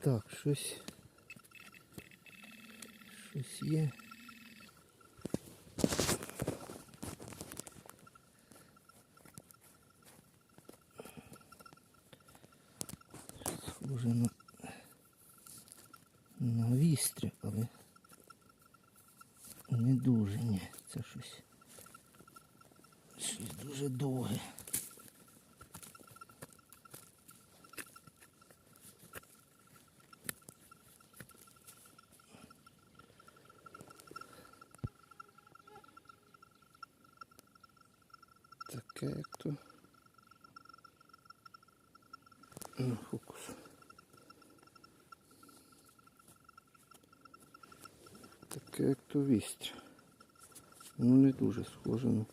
Так, щось. Щось є. Схоже на, на вістря, але не дуже, ні. Це щось. Щось дуже довге. Таке як то. На фокус. Таке як то вістря. Ну не дуже схоже. Ну.